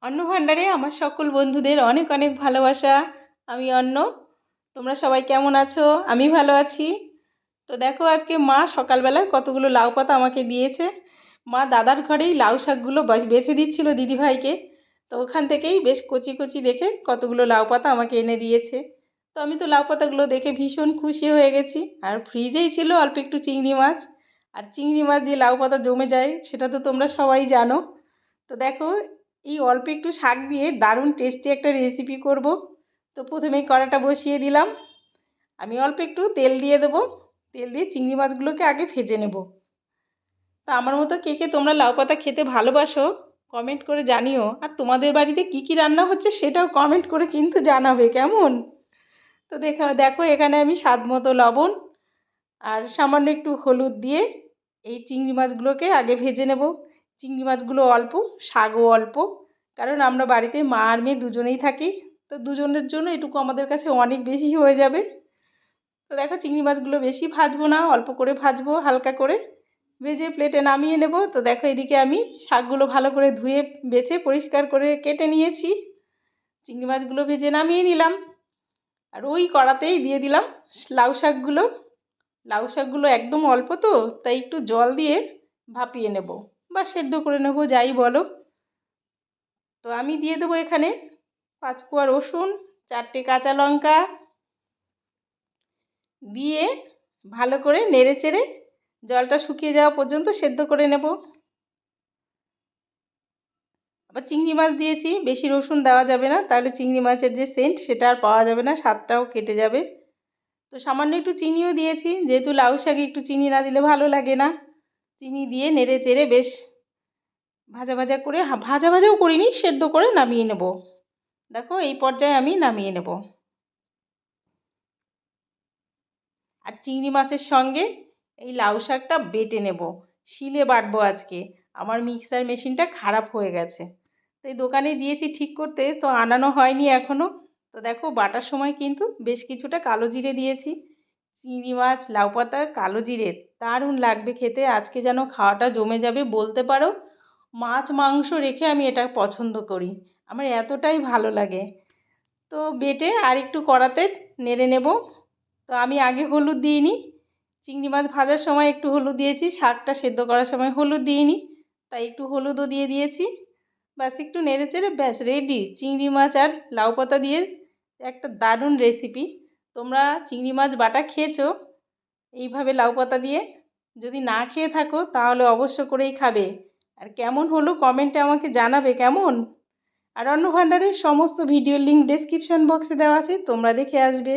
অন্ন ভাণ্ডারে আমার সকল বন্ধুদের অনেক অনেক ভালোবাসা। আমি অন্ন। তোমরা সবাই কেমন আছো? আমি ভালো আছি। তো দেখো, আজকে মা সকালবেলায় কতগুলো লাউ পাতা আমাকে দিয়েছে। মা দাদার ঘরেই লাউ শাকগুলো বাছ- দিচ্ছিল দিদিভাইকে তো ওখান থেকেই বেশ কচি কচি দেখে কতগুলো লাউ পাতা আমাকে এনে দিয়েছে। তো আমি তো লাউ পাতাগুলো দেখে ভীষণ খুশি হয়ে গেছি। আর ফ্রিজেই ছিল অল্প একটু চিংড়ি মাছ। আর চিংড়ি মাছ দিয়ে লাউ পাতা জমে যায়, সেটা তো তোমরা সবাই জানো। তো দেখো এই অল্প একটু শাক দিয়ে দারুণ টেস্টি একটা রেসিপি করব। তো প্রথমেই কড়াটা বসিয়ে দিলাম। আমি অল্প একটু তেল দিয়ে দেবো। তেল দিয়ে চিংড়ি মাছগুলোকে আগে ভেজে নেব। তা আমার মতো কে কে তোমরা লাউ পাতা খেতে ভালোবাসো কমেন্ট করে জানিও। আর তোমাদের বাড়িতে কি কি রান্না হচ্ছে সেটাও কমেন্ট করে কিন্তু জানাবে, কেমন? তো দেখা, দেখো এখানে আমি স্বাদ মতো লবণ আর সামান্য একটু হলুদ দিয়ে এই চিংড়ি মাছগুলোকে আগে ভেজে নেব। চিংড়ি মাছগুলো অল্প, শাকও অল্প। কারণ আমরা বাড়িতে মা আর মেয়ে দুজনেই থাকি, তো দুজনের জন্য এটুকু আমাদের কাছে অনেক বেশি হয়ে যাবে। তো দেখো চিংড়ি মাছগুলো বেশি ভাজবো না, অল্প করে ভাজবো, হালকা করে। ভেজে প্লেটে নামিয়ে নেব। তো দেখো এদিকে আমি শাকগুলো ভালো করে ধুয়ে, বেছে, পরিষ্কার করে কেটে নিয়েছি। চিংড়ি মাছগুলো ভেজে নামিয়ে নিলাম। আর ওই কড়াতেই দিয়ে দিলাম লাউ শাকগুলো। লাউ শাকগুলো একদম অল্প তো, তাই একটু জল দিয়ে ভাপিয়ে নেব। বা সেদ্ধ করে নেব, যাই বলো। তো আমি দিয়ে দেবো এখানে পাঁচ কোয়া রসুন, চারটে কাঁচা লঙ্কা দিয়ে ভালো করে নেড়ে চেড়ে জলটা শুকিয়ে যাওয়া পর্যন্ত সেদ্ধ করে নেব। আবার চিংড়ি মাছ দিয়েছি, বেশি রসুন দেওয়া যাবে না, তাহলে চিংড়ি মাছের যে সেন্ট সেটা আর পাওয়া যাবে না, স্বাদটাও কেটে যাবে। তো সামান্য একটু চিনিও দিয়েছি, যেহেতু লাউ শাকে একটু চিনি না দিলে ভালো লাগে না। চিনি দিয়ে নেড়ে চেড়ে বেশ ভাজা ভাজা করে ভাজা ভাজাও করিনি, সেদ্ধ করে নামিয়ে নেব। দেখো, এই পর্যায়ে আমি নামিয়ে নেব। আর চিংড়ি মাছের সঙ্গে এই লাউ শাকটা বেটে নেব। শিলে বাটবো আজকে। আমার মিক্সার মেশিনটা খারাপ হয়ে গেছে। তো এই দোকানে দিয়েছি ঠিক করতে, তো আনানো হয়নি এখনও তো দেখো, বাটার সময় কিন্তু বেশ কিছুটা কালো জিরে দিয়েছি। চিংড়ি মাছ, লাউ পাতার কালো জিরে, দারুণ লাগবে খেতে। আজকে যেন খাওয়াটা জমে যাবে বলতে পারো? মাছ, মাংস রেখে আমি এটা পছন্দ করি। আমার এতটাই ভালো লাগে। তো বেটে আর একটু কড়াতে নেড়ে নেব। তো আমি আগে হলুদ দিইনি চিংড়ি মাছ ভাজার সময় একটু হলুদ দিয়েছি, শাকটা সেদ্ধ করার সময় হলুদ দিইনি তাই একটু হলুদও দিয়ে দিয়েছি। ব্যাস, একটু নেড়ে চেড়ে ব্যাস রেডি চিংড়ি মাছ আর লাউ পাতা দিয়ে একটা দারুণ রেসিপি তোমরা চিংড়ি মাছ বাটা খেয়েছো? এইভাবে লাউ পাতা দিয়ে যদি না খেয়ে থাকো, তাহলে অবশ্য করেই খাবে। আর কেমন হলো কমেন্টে আমাকে জানাবে, কেমন? আর অন্য ভাণ্ডারের সমস্ত ভিডিও লিঙ্ক ডেসক্রিপশন বক্সে দেওয়া আছে, তোমরা দেখে আসবে।